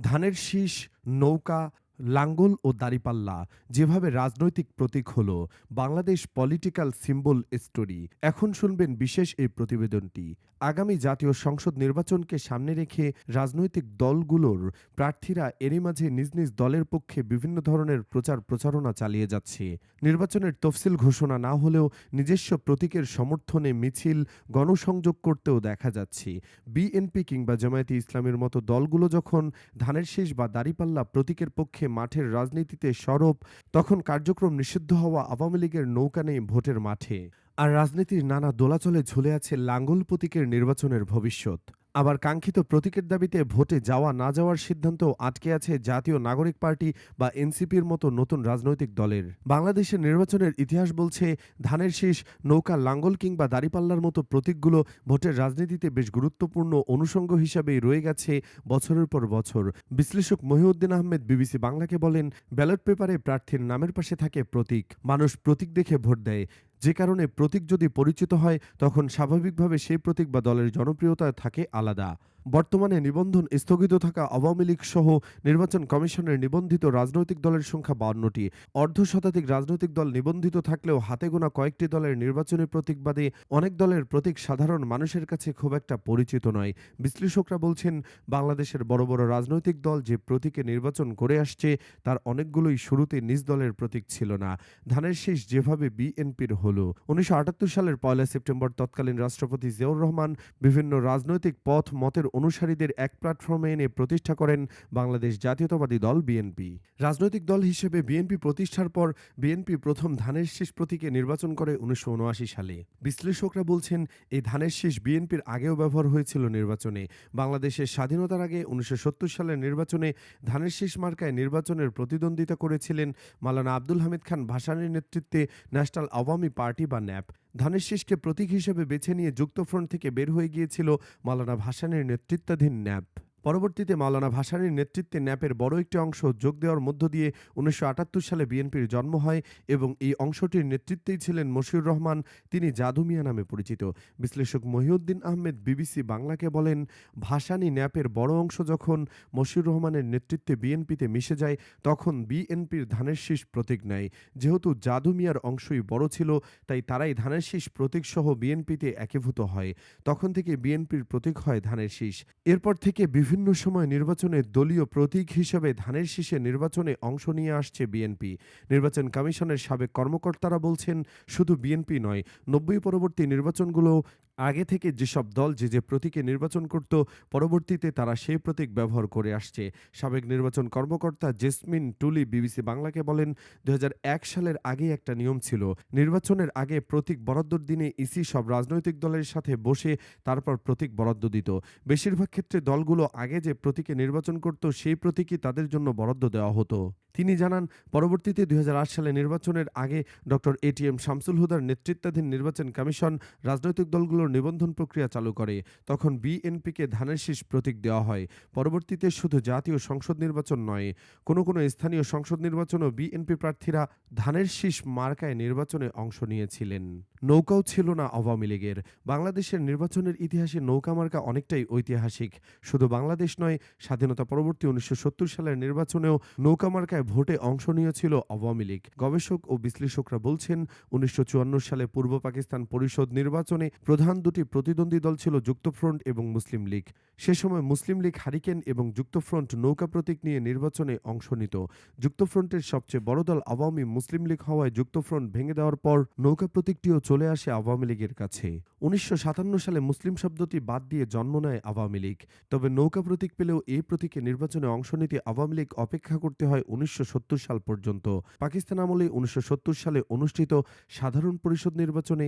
ধানের শীষ, নৌকা, লাঙ্গল ও দাড়িপাল্লা যেভাবে রাজনৈতিক প্রতীক হল, বাংলাদেশ পলিটিক্যাল সিম্বল স্টোরি। এখন শুনবেন বিশেষ এই প্রতিবেদনটি। আগামী জাতীয় সংসদ নির্বাচনকে সামনে রেখে রাজনৈতিক দলগুলোর প্রার্থীরা এরই মাঝে নিজ নিজ দলের পক্ষে বিভিন্ন ধরনের প্রচার প্রচারণা চালিয়ে যাচ্ছে। নির্বাচনের তফসিল ঘোষণা না হলেও নিজস্ব প্রতীকের সমর্থনে মিছিল, গণসংযোগ করতেও দেখা যাচ্ছে। বিএনপি কিংবা জামায়াতে ইসলামের মতো দলগুলো যখন ধানের শেষ বা দাড়িপাল্লা প্রতীকের পক্ষে মাঠের রাজনীতিতে সরব, তখন কার্যক্রম নিষিদ্ধ হওয়া আওয়ামী লীগের নৌকা নেই ভোটের মাঠে। আর রাজনীতির নানা দোলাচলে ঝুলে আছে লাঙ্গল প্রতীকের নির্বাচনের ভবিষ্যৎ। আবার কাঙ্ক্ষিত প্রতীকের দাবিতে ভোটে যাওয়া না যাওয়ার সিদ্ধান্ত আটকে আছে জাতীয় নাগরিক পার্টি বা এনসিপির মতো নতুন রাজনৈতিক দলের। বাংলাদেশের নির্বাচনের ইতিহাস বলছে, ধানের শীষ, নৌকা, লাঙ্গল কিংবা দাড়িপাল্লার মতো প্রতীকগুলো ভোটের রাজনীতিতে বেশ গুরুত্বপূর্ণ অনুষঙ্গ হিসাবেই রয়ে গেছে বছরের পর বছর। বিশ্লেষক মহিউদ্দিন আহমেদ বিবিসি বাংলাকে বলেন, ব্যালট পেপারে প্রার্থীর নামের পাশে থাকে প্রতীক। মানুষ প্রতীক দেখে ভোট দেয়। যে কারণে প্রতীক যদি পরিচিত হয়, তখন স্বাভাবিকভাবে সেই প্রতীক বা দলের জনপ্রিয়তা থাকে আলাদা। বর্তমানে নিবন্ধন স্থগিত থাকা আওয়ামী লীগ সহ নির্বাচন কমিশনের নিবন্ধিত রাজনৈতিক দলের সংখ্যা বাউন্নটি অর্ধ শতাধিক রাজনৈতিক দল নিবন্ধিত থাকলেও হাতে গোনা কয়েকটি দলের নির্বাচনী প্রতীক বাদে অনেক দলের প্রতীক সাধারণ মানুষের কাছে খুব একটা পরিচিত নয়। বিশ্লেষকরা বলছেন, বাংলাদেশের বড় বড় রাজনৈতিক দল যে প্রতীকে নির্বাচন করে আসছে, তার অনেকগুলোই শুরুতে নিজ দলের প্রতীক ছিল না। ধানের শেষ যেভাবে বিএনপির হলো। উনিশশো আটাত্তর সালের পয়লা সেপ্টেম্বর তৎকালীন রাষ্ট্রপতি জিয়াউর রহমান বিভিন্ন রাজনৈতিক পথ, মতের অনুসারীদের এক প্ল্যাটফর্মে এনে প্রতিষ্ঠা করেন বাংলাদেশ জাতীয়তাবাদী দল বিএনপি। রাজনৈতিক দল হিসেবে বিএনপি প্রতিষ্ঠার পর বিএনপি প্রথম ধানের শীষ প্রতীকে নির্বাচন করে উনিশশো উনআশি সালে। বিশ্লেষকরা বলছেন, এই ধানের শীষ বিএনপির আগেও ব্যবহার হয়েছিল নির্বাচনে। বাংলাদেশের স্বাধীনতার আগে উনিশশো সত্তর সালের নির্বাচনে ধানের শীষ মার্কায় নির্বাচনের প্রতিদ্বন্দ্বিতা করেছিলেন মালানা আব্দুল হামিদ খান ভাসানির নেতৃত্বে ন্যাশনাল আওয়ামী পার্টি বা ন্যাপ। ধানের শীষকে প্রতীক হিসেবে বেছে নিয়ে যুক্তফ্রন্ট থেকে বের হয়ে গিয়েছিল মালানা ভাসানের নেতৃত্বাধীন ন্যাপ। পরবর্তীতে মাওলানা ভাসানীর নেতৃত্বে ন্যাপের বড় একটি অংশ যোগ দেওয়ার মধ্য দিয়ে উনিশশো আটাত্তর সালে বিএনপির জন্ম হয় এবং এই অংশটির নেতৃত্বেই ছিলেন মশিউর রহমান, তিনি জাদু মিয়া নামে পরিচিত। বিশ্লেষক মহিউদ্দিন আহমেদ, বিবিসি বাংলাকে বলেন, ভাসানী ন্যাপের বড় অংশ যখন মশিউর রহমানের নেতৃত্বে বিএনপিতে মিশে যায়, তখন বিএনপির ধানের শীষ প্রতীক নেয়। যেহেতু জাদু মিয়ার অংশই বড় ছিল, তাই তারাই ধানের শীষ প্রতীক সহ বিএনপিতে একীভূত হয়। তখন থেকে বিএনপির প্রতীক হয় ধানের শীষ। এরপর থেকে বিভিন্ন সময় নির্বাচনে দলীয় প্রতীক হিসেবে ধানের শীষে নির্বাচনে অংশ নিয়ে আসছে বিএনপি। নির্বাচন কমিশনের সাবেক কর্মকর্তারা বলছেন, শুধু বিএনপি নয়, নব্বই পরবর্তী নির্বাচনগুলো আগে থেকে যেসব দল যে যে প্রতীকে নির্বাচন করত, পরবর্তীতে তারা সেই প্রতীক ব্যবহার করে আসছে। সাবেক নির্বাচন কর্মকর্তা জেসমিন টুলি বিবিসি বাংলাকে বলেন দু হাজার এক সালের আগে একটা নিয়ম ছিল। নির্বাচনের আগে প্রতীক বরাদ্দর দিনে ইসি সব রাজনৈতিক দলের সাথে বসে তারপর প্রতীক বরাদ্দ দিত। বেশিরভাগ ক্ষেত্রে দলগুলো আগে যে প্রতীকে নির্বাচন করত, সেই প্রতীকই তাদের জন্য বরাদ্দ দেওয়া হতো। তিনি জানান, পরবর্তীতে দুই হাজার আট সালে নির্বাচনের আগে ডক্টর এটিএম শামসুল হুদার নেতৃত্বাধীন নির্বাচন কমিশন রাজনৈতিক দলগুলোর নিবন্ধন প্রক্রিয়া চালু করে। তখন বিএনপিকে ধানের শীষ প্রতীক দেওয়া হয়। পরবর্তীতে শুধু জাতীয় সংসদ নির্বাচন নয়, কোনো কোনো স্থানীয় সংসদ নির্বাচনও বিএনপি প্রার্থীরা ধানের শীষ মার্কায় নির্বাচনে অংশ নিয়েছিলেন। নৌকাও ছিল না আওয়ামী লীগের। বাংলাদেশের নির্বাচনের ইতিহাসে নৌকা মার্কা অনেকটাই ঐতিহাসিক। শুধু বাংলাদেশ নয়, স্বাধীনতা পরবর্তী উনিশশো সত্তর সালের নির্বাচনেও নৌকা মার্কায় ভোটে অংশ নিয়েছিল আওয়ামী লীগ। গবেষক ও বিশ্লেষকরা বলছেন, উনিশশো চুয়ান্ন সালে পূর্ব পাকিস্তান পরিষদ নির্বাচনে প্রধান দুটি প্রতিদ্বন্দ্বী দল ছিল যুক্তফ্রন্ট এবং মুসলিম লীগ। সে সময় মুসলিম লীগ হারিকেন এবং যুক্তফ্রন্ট নৌকা প্রতীক নিয়ে নির্বাচনে অংশ নিত। যুক্তফ্রন্টের সবচেয়ে বড় দল আওয়ামী মুসলিম লীগ হওয়ায় যুক্তফ্রন্ট ভেঙে দেওয়ার পর নৌকা প্রতীকটিও চলে আসে আওয়ামী লীগের কাছে। উনিশশো সাতান্ন সালে মুসলিম শব্দটি বাদ দিয়ে জন্ম নেয় আওয়ামী লীগ। তবে নৌকা প্রতীক পেলেও এই প্রতীকে নির্বাচনে অংশ নিতে আওয়ামী লীগ অপেক্ষা করতে হয় উনিশশো সত্তর সাল পর্যন্ত। পাকিস্তান আমলে উনিশশো সত্তর সালে অনুষ্ঠিত সাধারণ পরিষদ নির্বাচনে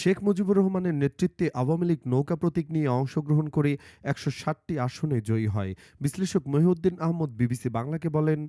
শেখ মুজিবুর রহমানের নেতৃত্বে আওয়ামী লীগ নৌকা প্রতীক নিয়ে অংশগ্রহণ করে একশো ষাটটি আসনে জয়ী হয়। বিশ্লেষক মহিউদ্দিন আহমদ, বিবিসি বাংলাকে বলেন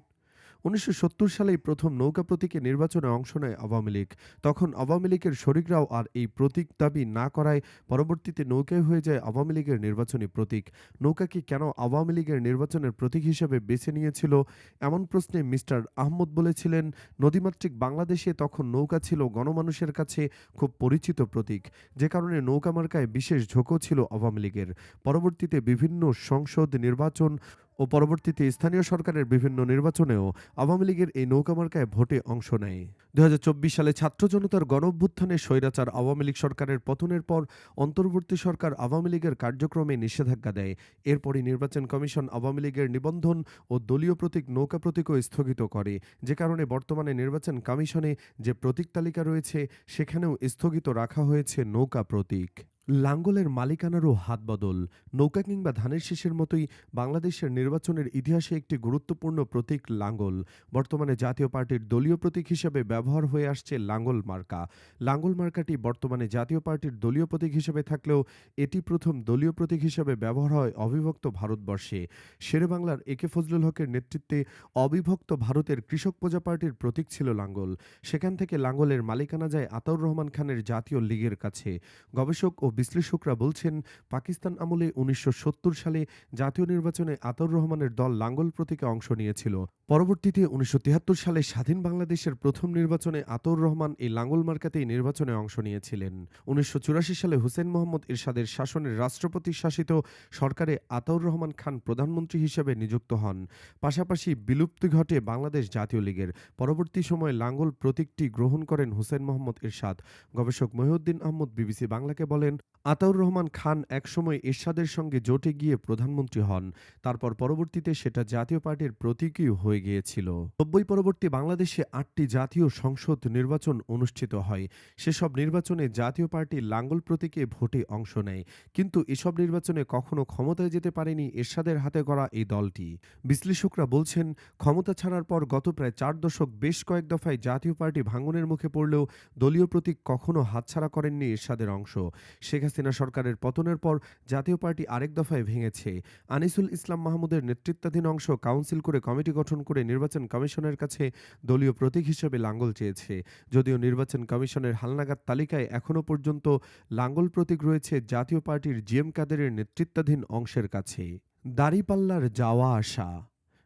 উনিশশো সত্তর সালেই প্রথম নৌকা প্রতীকে নির্বাচনে অংশ নেয় আওয়ামী লীগ। তখন আওয়ামী লীগের শরিকরাও আর এই প্রতীক দাবি না করায় পরবর্তীতে নৌকায় হয়ে যায় আওয়ামী লীগের নির্বাচনী প্রতীক। নৌকাকে কেন আওয়ামী লীগের নির্বাচনের প্রতীক হিসেবে বেছে নিয়েছিল? এমন প্রশ্নে মিস্টার আহমদ বলেছিলেন, নদীমাতৃক বাংলাদেশে তখন নৌকা ছিল গণমানুষের কাছে খুব পরিচিত প্রতীক। যে কারণে নৌকা মার্কায় বিশেষ ঝোঁকও ছিল আওয়ামী লীগের। পরবর্তীতে বিভিন্ন সংসদ নির্বাচন ও পরবর্তীতে স্থানীয় সরকারের বিভিন্ন নির্বাচনেও আওয়ামী লীগের এই নৌকা মার্কায় ভোটে অংশ নেয়। দু হাজার চব্বিশ সালে ছাত্র জনতার গণঅভ্যুত্থানে স্বৈরাচার আওয়ামী লীগ সরকারের পতনের পর অন্তর্বর্তী সরকার আওয়ামী লীগের কার্যক্রমে নিষেধাজ্ঞা দেয়। এরপরই নির্বাচন কমিশন আওয়ামী লীগের নিবন্ধন ও দলীয় প্রতীক নৌকা প্রতীকও স্থগিত করে। যে কারণে বর্তমানে নির্বাচন কমিশনে যে প্রতীক তালিকা রয়েছে, সেখানেও স্থগিত রাখা হয়েছে নৌকা প্রতীক। লাঙ্গলের মালিকানারও হাত বদল নৌকা কিংবা ধানের শীষের মতোই বাংলাদেশের নির্বাচনের ইতিহাসে একটি গুরুত্বপূর্ণ প্রতীক লাঙ্গল। বর্তমানে জাতীয় পার্টির দলীয় প্রতীক হিসেবে ব্যবহার হয়ে আসছে লাঙ্গল মার্কা। লাঙ্গল মার্কাটি বর্তমানে জাতীয় পার্টির দলীয় প্রতীক হিসেবে থাকলেও এটি প্রথম দলীয় প্রতীক হিসেবে ব্যবহার হয় অবিভক্ত ভারতবর্ষে। শেরে বাংলার একে ফজলুল হকের নেতৃত্বে অবিভক্ত ভারতের কৃষক প্রজা পার্টির প্রতীক ছিল লাঙ্গল। সেখান থেকে লাঙ্গলের মালিকানা যায় আতাউর রহমান খানের জাতীয় লীগের কাছে। গবেষক ও বিশ্লেষকরা বলছেন, পাকিস্তান আমলে উনিশশো সত্তর সালে জাতীয় নির্বাচনে আতাউর রহমানের দল লাঙ্গল প্রতীকে অংশ নিয়েছিল। পরবর্তীতে উনিশশো তিয়াত্তর সালে স্বাধীন বাংলাদেশের প্রথম নির্বাচনে আতর রহমান এই লাঙ্গল মার্কাতেই নির্বাচনে অংশ নিয়েছিলেন। উনিশশো চুরাশি সালে হুসেন মোহাম্মদ এরশাদের শাসনের রাষ্ট্রপতি শাসিত সরকারে আতাউর রহমান খান প্রধানমন্ত্রী হিসেবে নিযুক্ত হন। পাশাপাশি বিলুপ্তি ঘটে বাংলাদেশ জাতীয় লীগের। পরবর্তী সময়ে লাঙ্গল প্রতীকটি গ্রহণ করেন হুসেন মোহাম্মদ এরশাদ গবেষক মহিউদ্দিন আহমদ, বিবিসি বাংলাকে বলেন আতাউর রহমান খান একসময় এরশাদের সঙ্গে জোটে গিয়ে প্রধানমন্ত্রী হন। তারপর পরবর্তীতে সেটা জাতীয় পার্টির প্রতীকই হয়ে গিয়েছিল। নব্বই পরবর্তী বাংলাদেশে আটটি জাতীয় সংসদ নির্বাচন অনুষ্ঠিত হয়। সেসব নির্বাচনে জাতীয় পার্টি লাঙ্গল প্রতীকে ভোটে অংশ নেয়। কিন্তু এসব নির্বাচনে কখনো ক্ষমতায় যেতে পারেনি এরশাদের হাতে গড়া এই দলটি। বিশ্লেষকরা বলছেন, ক্ষমতা ছাড়ার পর গত প্রায় চার দশক বেশ কয়েক দফায় জাতীয় পার্টি ভাঙনের মুখে পড়লেও দলীয় প্রতীক কখনো হাতছাড়া করেননি এরশাদের অংশ। শেখ হাসিনা সরকারের পতনের পর জাতীয় পার্টি আরেক দফায় ভেঙেছে। আনিসুল ইসলাম মাহমুদের নেতৃত্বাধীন অংশ কাউন্সিল করে কমিটি গঠন করে নির্বাচন কমিশনের কাছে দলীয় প্রতীক হিসেবে লাঙ্গল চেয়েছে। যদিও নির্বাচন কমিশনের হালনাগাদ তালিকায় এখনও পর্যন্ত লাঙ্গল প্রতীক রয়েছে জাতীয় পার্টির জিএম কাদেরের নেতৃত্বাধীন অংশের কাছে। দাড়িপাল্লার যাওয়া আসা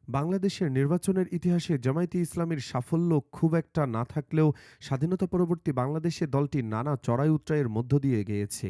বাংলাদেশের নির্বাচনের ইতিহাসে জামায়াতে ইসলামীর সাফল্য খুব একটা না থাকলেও স্বাধীনতা পরবর্তী বাংলাদেশে দলটি নানা চড়াই উত্রায়ের মধ্য দিয়ে গিয়েছে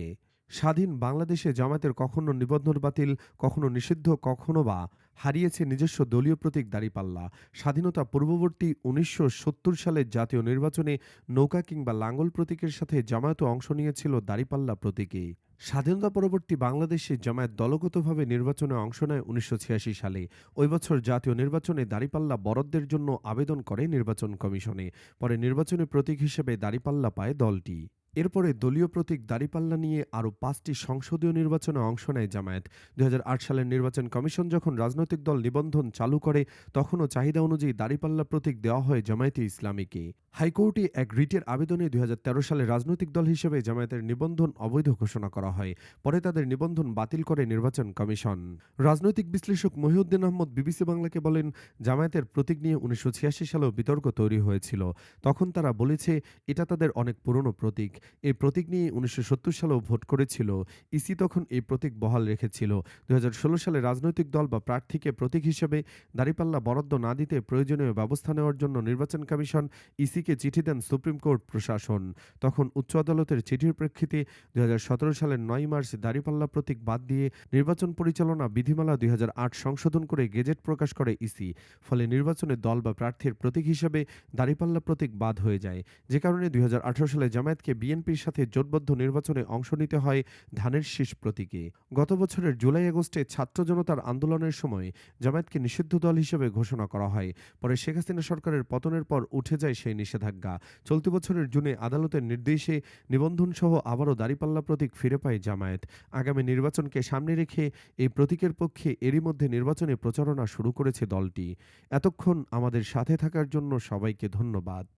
স্বাধীন বাংলাদেশে জামায়াতের কখনো নিবন্ধন বাতিল, কখনো নিষিদ্ধ, কখনো বা হারিয়েছে নিজস্ব দলীয় প্রতীক দাঁড়িপাল্লা। স্বাধীনতা পূর্ববর্তী উনিশশো সত্তর সালের জাতীয় নির্বাচনে নৌকা কিংবা লাঙ্গল প্রতীকের সাথে জামায়াতও অংশ নিয়েছিল দাঁড়িপাল্লা প্রতীকে স্বাধীনতা পরবর্তী বাংলাদেশে জামায়াত দলগতভাবে নির্বাচনে অংশ নেয় উনিশশো ছিয়াশি সালে। ওই বছর জাতীয় নির্বাচনে দাঁড়িপাল্লা বরাদ্দের জন্য আবেদন করে নির্বাচন কমিশনে। পরে নির্বাচনী প্রতীক হিসেবে দাঁড়িপাল্লা পায় দলটি। এরপরে দলীয় প্রতীক দাঁড়িপাল্লা নিয়ে আরও পাঁচটি সংসদীয় নির্বাচনে অংশ নেয় জামায়াত। দুই হাজার আট সালের নির্বাচন কমিশন যখন রাজনৈতিক দল নিবন্ধন চালু করে, তখনও চাহিদা অনুযায়ী দাঁড়িপাল্লা প্রতীক দেওয়া হয় জামায়াতে ইসলামীকে। হাইকোর্টে এক রিটের আবেদনে দুই সালে রাজনৈতিক দল হিসেবে জামায়াতের নিবন্ধন অবৈধ ঘোষণা করা হয়। পরে তাদের নিবন্ধন বাতিল করে নির্বাচন কমিশন। রাজনৈতিক বিশ্লেষক মহিউদ্দিন আহমদ বিবিসি বাংলাকে বলেন, জামায়াতের প্রতীক নিয়ে উনিশশো ছিয়াশি সালেও বিতর্ক তৈরি হয়েছিল। তখন তারা বলেছে, এটা তাদের অনেক পুরনো প্রতীক। এই প্রতীক নিয়ে উনিশশো সালেও ভোট করেছিল। ইসি তখন এই প্রতীক বহাল রেখেছিল। দুই হাজার ষোলো সালে রাজনৈতিক দল বা প্রার্থীকে প্রতীক হিসেবে দাঁড়িপাল্লা বরাদ্দ না দিতে প্রয়োজনীয় ব্যবস্থা নেওয়ার জন্য নির্বাচন কমিশন ইসিকে চিঠি দেন সুপ্রিম কোর্ট প্রশাসন। তখন উচ্চ আদালতের চিঠির প্রেক্ষিতে দুই হাজার সতেরো সালের নয় মার্চ দাঁড়িপাল্লা প্রতীক বাদ দিয়ে নির্বাচন পরিচালনা বিধিমালা দুই হাজার আট সংশোধন করে গেজেট প্রকাশ করে ইসি। ফলে নির্বাচনে দল বা প্রার্থীর প্রতীক হিসেবে দাঁড়িপাল্লা প্রতীক বাদ হয়ে যায়। যে কারণে দুই হাজার আঠারো সালে জামায়াতকে বিএনপির সাথে জোটবদ্ধ নির্বাচনে অংশ নিতে হয় ধানের শীষ প্রতীকে। গত বছরের জুলাই আগস্টে ছাত্র জনতার আন্দোলনের সময় জামায়াতকে নিষিদ্ধ দল হিসেবে ঘোষণা করা হয়। পরে শেখ হাসিনা সরকারের পতনের পর উঠে যায় সেই নিষেধাজ্ঞা। চলতি বছরের জুনে আদালতের নির্দেশে নিবন্ধন সহ আবারও দাঁড়িপাল্লা প্রতীক ফিরে পায় জামায়াত। আগামী নির্বাচনকে সামনে রেখে এই প্রতীকের পক্ষে এরই মধ্যে নির্বাচনে প্রচারণা শুরু করেছে দলটি। এতক্ষণ আমাদের সাথে থাকার জন্য সবাইকে ধন্যবাদ।